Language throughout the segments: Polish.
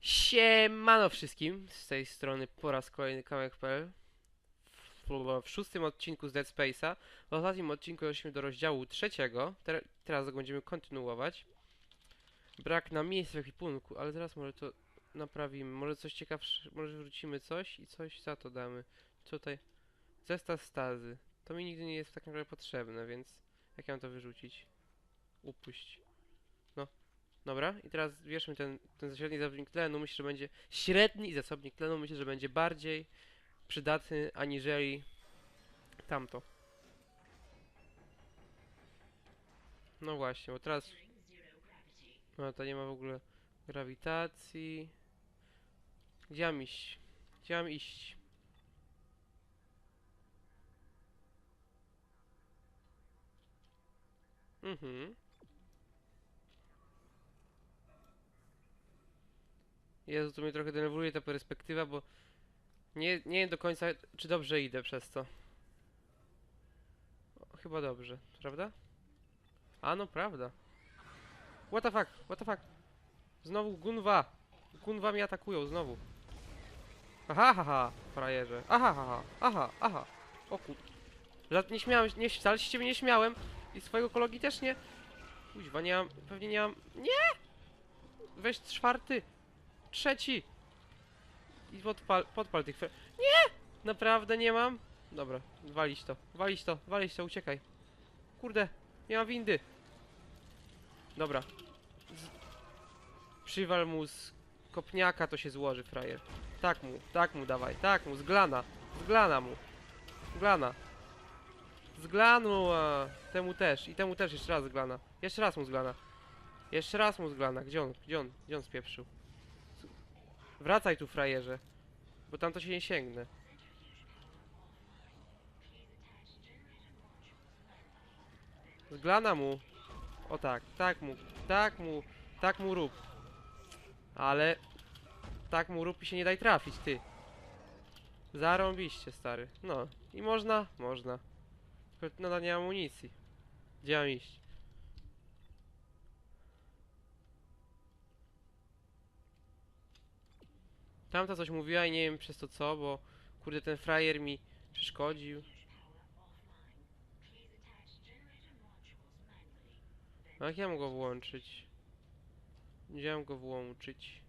Siemano wszystkim, z tej strony po raz kolejny kawałek.pl w, w szóstym odcinku z Dead Space'a. W ostatnim odcinku doszliśmy do rozdziału trzeciego, Ter teraz go będziemy kontynuować. Brak na miejsce w ekwipunku, ale zaraz może to naprawimy, może coś ciekawsze, może wrzucimy coś i coś za to damy. Tutaj, zestaw stazy, to mi nigdy nie jest tak naprawdę potrzebne, więc jak ja mam to wyrzucić? Upuść. Dobra, i teraz bierzmy ten, ten średni zasobnik tlenu, myślę, że będzie średni zasobnik tlenu, myślę, że będzie bardziej przydatny aniżeli tamto. No właśnie, bo teraz no to nie ma w ogóle grawitacji. Gdzie mam iść? Gdzie mam iść? Mhm. Jezu, to mnie trochę denerwuje ta perspektywa, bo nie, nie wiem do końca, czy dobrze idę przez to. Chyba dobrze, prawda? A no, prawda. What the fuck, what the fuck? Znowu Gunwa. Gunwa mnie atakują, znowu. Aha, haha, frajerze. Aha, haha, aha, aha. O kur... Nie śmiałem, nie, wcale się ciebie nie śmiałem. I swojego kolegi też nie. Kuźwa, nie mam, pewnie nie mam... Nie! Weź czwarty. Trzeci! I podpal, podpal tych fre... Nie! Naprawdę nie mam? Dobra, walić to, walić to, walić to, uciekaj. Kurde, nie mam windy. Dobra. Z... Przywal mu z kopniaka, to się złoży, frajer. Tak mu, tak mu dawaj, tak mu, zglana. Zglana mu. Zglana. Zglanu, a temu też. I temu też jeszcze raz zglana. Jeszcze raz mu zglana. Jeszcze raz mu zglana. Gdzie on, gdzie on, gdzie on spieprzył? Wracaj tu, frajerze. Bo tam to się nie sięgnę. Zglana mu. O tak, tak mu, tak mu, tak mu rób. Ale... Tak mu rób i się nie daj trafić, ty. Zarąbiście, stary. No. I można? Można. Tylko nadal nie mam amunicji. Gdzie mam iść? Tamta coś mówiła i nie wiem przez to co, bo kurde ten frajer mi przeszkodził. A jak ja mam go włączyć? Gdzie mam go włączyć?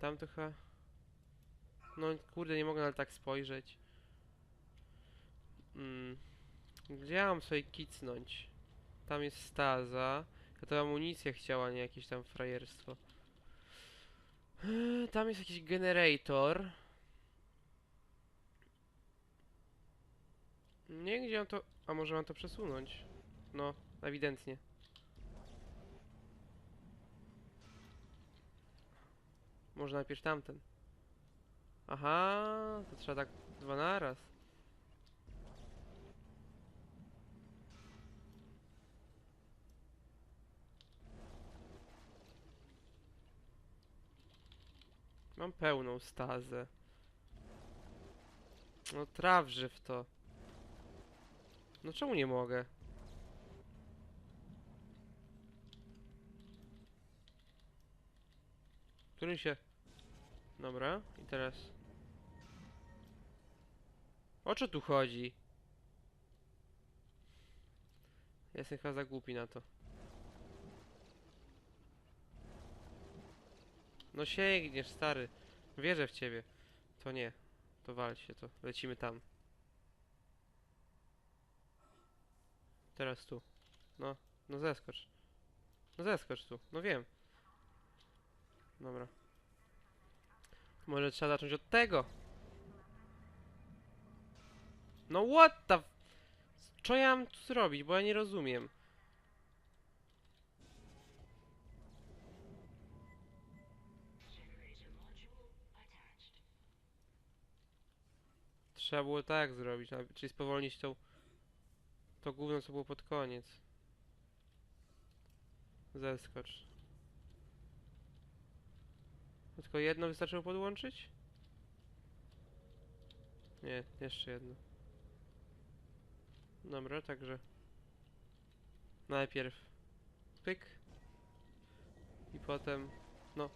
Tam to chyba... No kurde, nie mogę nawet tak spojrzeć. Mm. Gdzie ja mam sobie kicnąć? Tam jest staza. Ja to amunicję chciała, nie jakieś tam frajerstwo. Tam jest jakiś generator. Nie, gdzie mam to... A może mam to przesunąć? No, ewidentnie. Może najpierw tamten. Aha, to trzeba tak dwa naraz. Mam pełną stazę. No trawży w to. No czemu nie mogę? Którym się... Dobra, i teraz... O co tu chodzi? Jestem chyba za głupi na to. No sięgniesz, stary. Wierzę w ciebie. To nie. To wal się to. Lecimy tam. Teraz tu. No. No zeskocz. No zeskocz tu. No wiem. Dobra. Może trzeba zacząć od tego. No what the... Co ja mam tu zrobić? Bo ja nie rozumiem. Trzeba było tak zrobić, czyli spowolnić tą... To gówno, co było pod koniec. Zeskocz. Tylko jedno wystarczyło podłączyć? Nie, jeszcze jedno. Dobra, także... Najpierw pyk. I potem... No.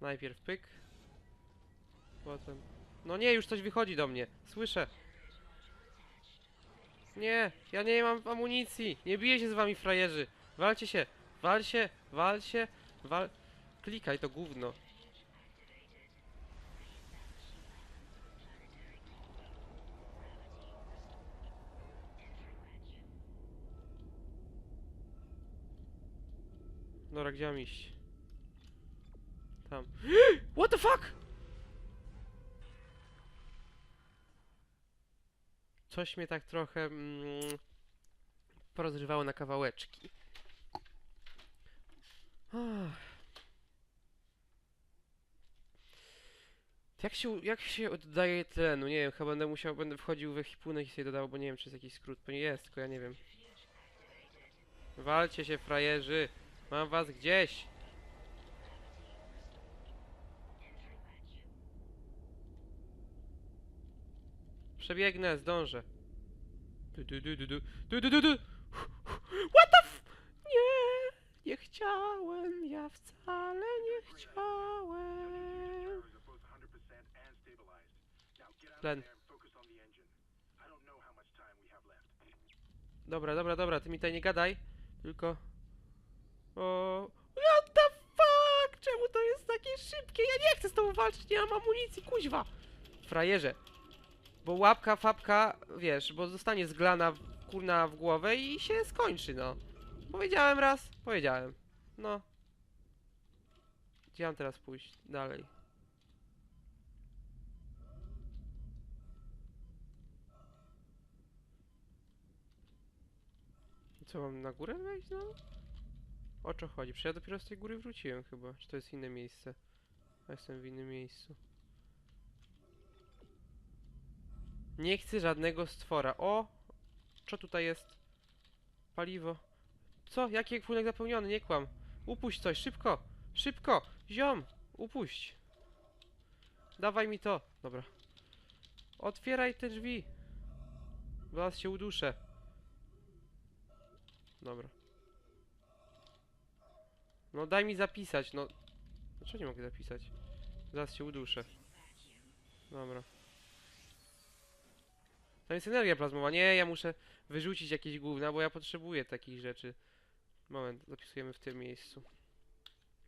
Najpierw pyk. Potem... No nie, już coś wychodzi do mnie. Słyszę. Nie, ja nie mam amunicji. Nie biję się z wami, frajerzy. Walcie się, wal się, wal się, wal... Klikaj to gówno. Dobra, gdzie mam iść? Tam. What the fuck? Coś mnie tak trochę mm, porozrywało na kawałeczki. Ach. Jak się, jak się oddaje tlenu? Nie wiem, chyba będę musiał, będę wchodził we hipunek i sobie dodał, bo nie wiem, czy jest jakiś skrót. Pewnie jest, tylko ja nie wiem. Walcie się, frajerzy! Mam was gdzieś! Przebiegnę, zdążę. Du, du, du, du, du. Du, du. What the f... Nie! Nie chciałem, ja wcale nie chciałem. Tlen. Dobra, dobra, dobra, ty mi tutaj nie gadaj. Tylko... O... What the fuck? Czemu to jest takie szybkie? Ja nie chcę z tobą walczyć, nie mam amunicji, kuźwa! Frajerze. Bo łapka, fapka, wiesz, bo zostanie zglana kurna w głowę i się skończy, no. Powiedziałem raz, powiedziałem. No. Gdzie mam teraz pójść? Dalej. Co, mam na górę wejść, no? O co chodzi? Przecież ja dopiero z tej góry wróciłem chyba. Czy to jest inne miejsce? Ja jestem w innym miejscu. Nie chcę żadnego stwora. O! Co tutaj jest? Paliwo. Co? Jaki płynek zapełniony? Nie kłam. Upuść coś, szybko! Szybko! Ziom! Upuść! Dawaj mi to! Dobra. Otwieraj te drzwi! Zaraz się uduszę. Dobra. No daj mi zapisać, no. Dlaczego nie mogę zapisać? Zaraz się uduszę. Dobra. Tam jest energia plazmowa. Nie, ja muszę wyrzucić jakieś gówna, bo ja potrzebuję takich rzeczy. Moment, zapisujemy w tym miejscu.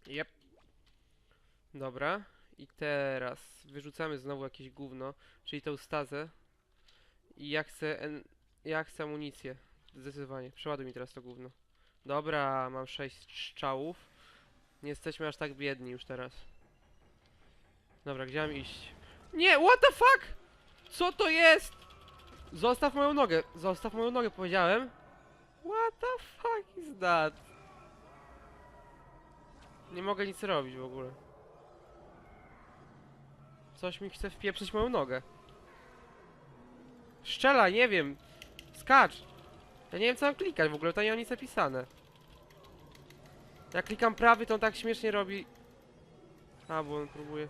Yep. Dobra. I teraz wyrzucamy znowu jakieś gówno, czyli tą stazę. I ja chcę, en- ja chcę amunicję. Zdecydowanie. Przeładuj mi teraz to gówno. Dobra, mam 6 strzałów. Nie jesteśmy aż tak biedni już teraz. Dobra, gdzie mam iść? Nie, what the fuck? Co to jest? Zostaw moją nogę, zostaw moją nogę, powiedziałem. What the fuck is that? Nie mogę nic robić w ogóle. Coś mi chce wpieprzyć moją nogę. Szczela, nie wiem. Skacz. Ja nie wiem co mam klikać w ogóle, to nie ma nic napisane. Jak klikam prawy, to on tak śmiesznie robi. A, bo on próbuje.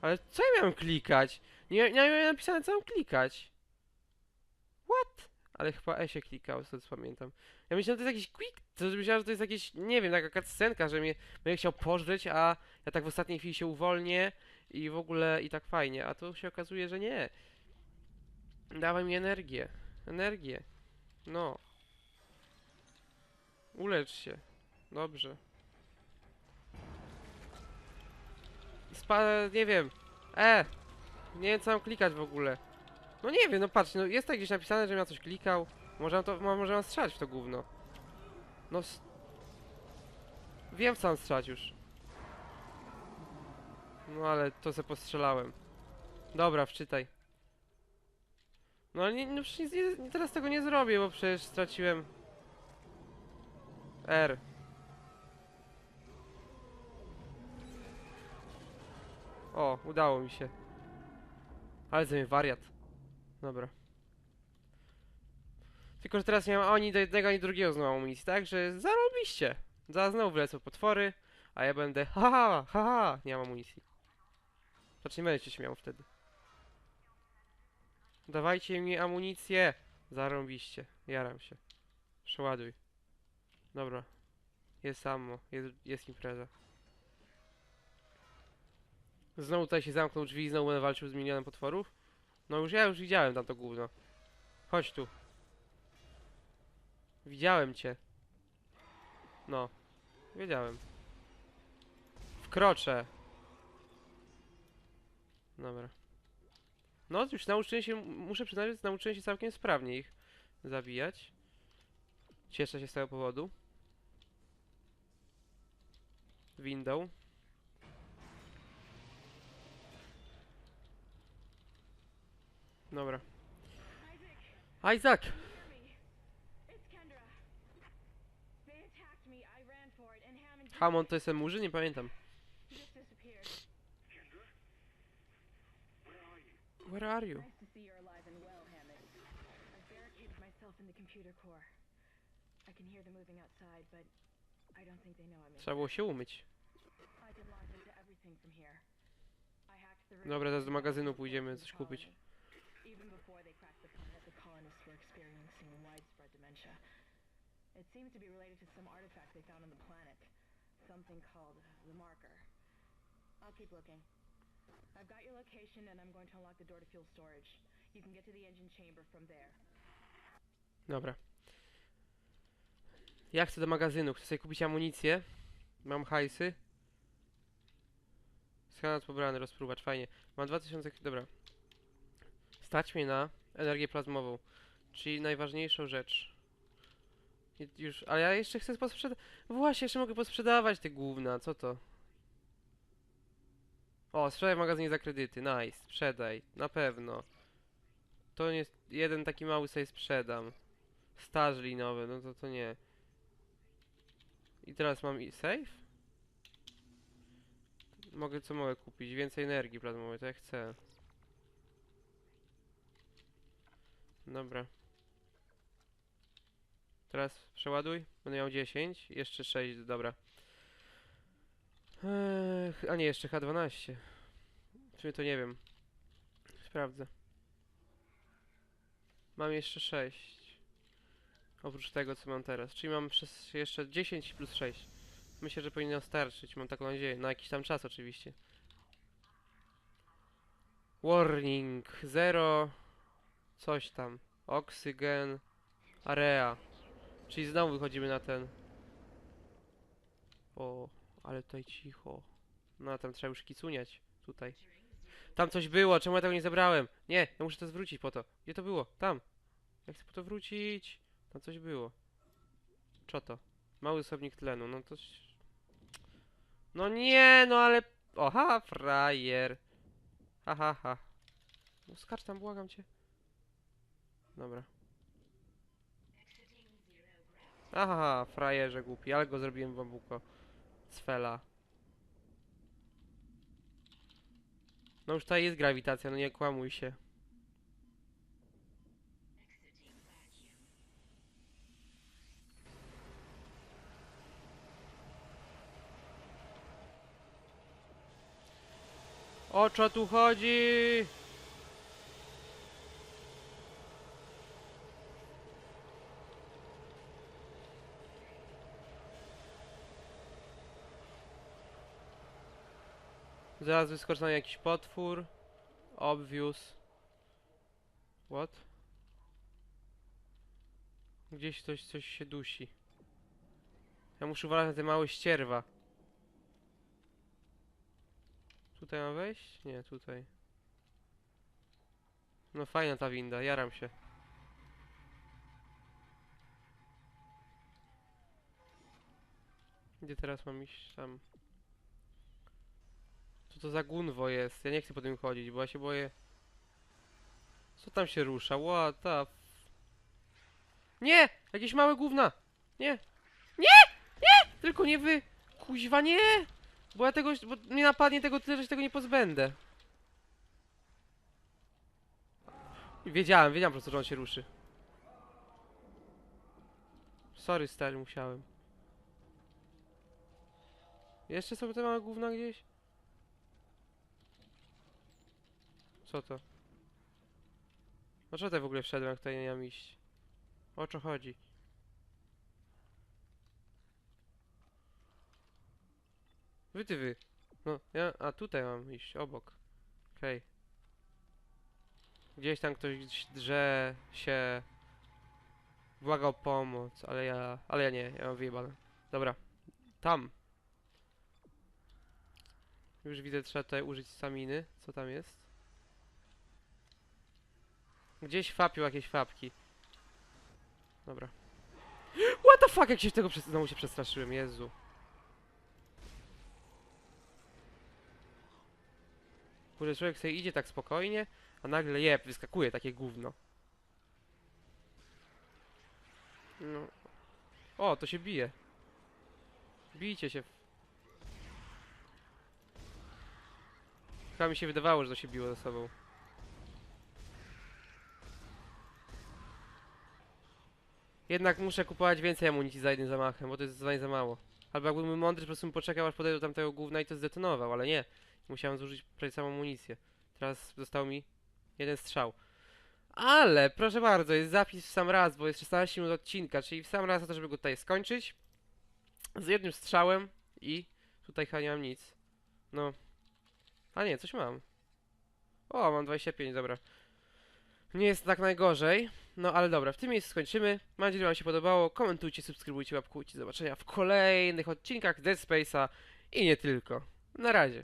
Ale co ja miałem klikać? Nie, nie miałem napisane co mam klikać. What? Ale chyba E się klikał, z co pamiętam. Ja myślałem, że to jest jakiś quick, to myślałem, że to jest jakieś, nie wiem, taka cutscenka, że mnie będzie chciał pożreć, a ja tak w ostatniej chwili się uwolnię i w ogóle i tak fajnie, a tu się okazuje, że nie. Dawaj mi energię. Energię. No. Ulecz się. Dobrze. Spa... nie wiem. E! Nie wiem co mam klikać w ogóle. No nie wiem, no patrz, no jest tak gdzieś napisane, że ja coś klikał. Może mam to, mo- może mam strzelać w to gówno. No Wiem co mam strzelać już. No ale to se postrzelałem. Dobra, wczytaj. No ale nie, no nie, teraz tego nie zrobię, bo przecież straciłem... R. O, udało mi się. Ale ze mnie wariat. Dobra. Tylko, że teraz nie mam ani do jednego, ani drugiego znowu amunicji, tak? Że zarobiście. Znowu wlecą potwory, a ja będę haha, haha, nie mam amunicji. Znaczy nie będę się śmiał wtedy. Dawajcie mi amunicję! Zarąbiście, jaram się. Przeładuj. Dobra. Jest samo, jest, jest impreza. Znowu tutaj się zamknął drzwi i znowu będę walczył z milionem potworów? No już ja już widziałem tam to gówno. Chodź tu. Widziałem cię. No. Wiedziałem. Wkroczę. Dobra. No już nauczyłem się, muszę przyznać, że nauczyłem się całkiem sprawnie ich zabijać. Cieszę się z tego powodu. Window. Dobra. Isaac! It's Kendra. They attacked me. I ran for it, and Hammond to jest ten murzy? Nie pamiętam. Where are you? Nice to see you're alive and well, Hammond. I've barricaded myself in the computer core. I can hear them moving outside, but I don't think they know I'm in. Trzeba było się umyć. I can launch into everything from here. I Dobra, teraz do magazynu pójdziemy coś kupić. colony. Even before they cracked the planet, the colonists were experiencing widespread dementia. It seemed to be related to some artifact they found on the planet. Something called the marker. I'll keep looking. I've got your location and I'm going to unlock the door to fuel storage. You can get to the engine chamber from there. Dobra. Ja chcę do magazynu, chcę sobie kupić amunicję. Mam hajsy. Skanat pobrany, rozpróbacz, fajnie. Mam 2000, k- dobra. Stać mnie na energię plazmową, czyli najważniejszą rzecz. I- Już, ale ja jeszcze chcę posprzedawać. Właśnie, jeszcze mogę posprzedawać te gówna, co to? O, sprzedaj w magazynie za kredyty, nice, sprzedaj, na pewno. To nie, jeden taki mały sobie sprzedam. Staż linowy, no to to nie. I teraz mam i save? Mogę, co mogę kupić? Więcej energii plazmowej, to jak chcę. Dobra. Teraz przeładuj. Będę miał 10. Jeszcze 6, dobra. Ech, a nie, jeszcze H12. W sumie to nie wiem. Sprawdzę. Mam jeszcze 6. Oprócz tego, co mam teraz. Czyli mam przez jeszcze 10 plus 6. Myślę, że powinno starczyć. Mam taką nadzieję. Na jakiś tam czas oczywiście. Warning. Zero. Coś tam. Oksygen. Area. Czyli znowu wychodzimy na ten. O, ale tutaj cicho. No, tam trzeba już kicuniać. Tutaj. Tam coś było, czemu ja tego nie zabrałem? Nie, ja muszę to zwrócić po to. Gdzie to było? Tam. Ja chcę po to wrócić. Tam coś było. Co to? Mały osobnik tlenu, no to... No nie, no ale... Oha, frajer. Ha, ha, ha. No skacz tam, błagam cię. Dobra. Aha, frajerze głupi, ale go zrobiłem bambuko. Cfela. No już tutaj jest grawitacja, no nie kłamuj się. O co tu chodzi? Zaraz wyskoczy nam jakiś potwór. Obvious. What? Gdzieś coś, coś się dusi. Ja muszę uważać na te małe ścierwa. Tutaj mam wejść? Nie, tutaj. No fajna ta winda, jaram się. Gdzie teraz mam iść? Tam. Co to za gunwo jest? Ja nie chcę po tym chodzić, bo ja się boję. Co tam się rusza? What. Nie! Jakieś małe gówna! Nie! Nie! Nie! Tylko nie wy... Kuźwa, nie! Bo ja tego... Bo mnie napadnie tego tyle, że się tego nie pozbędę. Wiedziałem, wiedziałem po prostu, że on się ruszy. Sorry, stary, musiałem. Jeszcze są te małe gówna gdzieś? Co to? No co ty w ogóle wszedłem, jak tutaj nie miałem iść? O co chodzi? Wy ty wy. No, ja... A tutaj mam iść, obok. Okej. Okay. Gdzieś tam ktoś drze się... Błaga o pomoc, ale ja... Ale ja nie, ja mam wyjebane. Dobra. Tam. Już widzę, trzeba tutaj użyć staminy. Co tam jest? Gdzieś fapił jakieś fapki. Dobra. What the fuck, jak się tego znowu się przestraszyłem, Jezu. Kurde, człowiek sobie idzie tak spokojnie, a nagle jeb, wyskakuje takie gówno. No. O, to się bije. Bijcie się. Chyba mi się wydawało, że to się biło ze sobą. Jednak muszę kupować więcej amunicji za jednym zamachem, bo to jest zdecydowanie za mało. Albo jakbym był mądry, po prostu bym poczekał aż podejdę do tamtego gówna i to zdetonował, ale nie. Musiałem zużyć prawie całą amunicję. Teraz został mi jeden strzał. Ale, proszę bardzo, jest zapis w sam raz, bo jest 16 minut odcinka, czyli w sam raz na to, żeby go tutaj skończyć. Z jednym strzałem i tutaj chyba nie mam nic. No. A nie, coś mam. O, mam 25, dobra. Nie jest tak najgorzej. No ale dobra, w tym miejscu skończymy. Mam nadzieję, że Wam się podobało. Komentujcie, subskrybujcie, łapkujcie. Do zobaczenia w kolejnych odcinkach Dead Space'a i nie tylko. Na razie.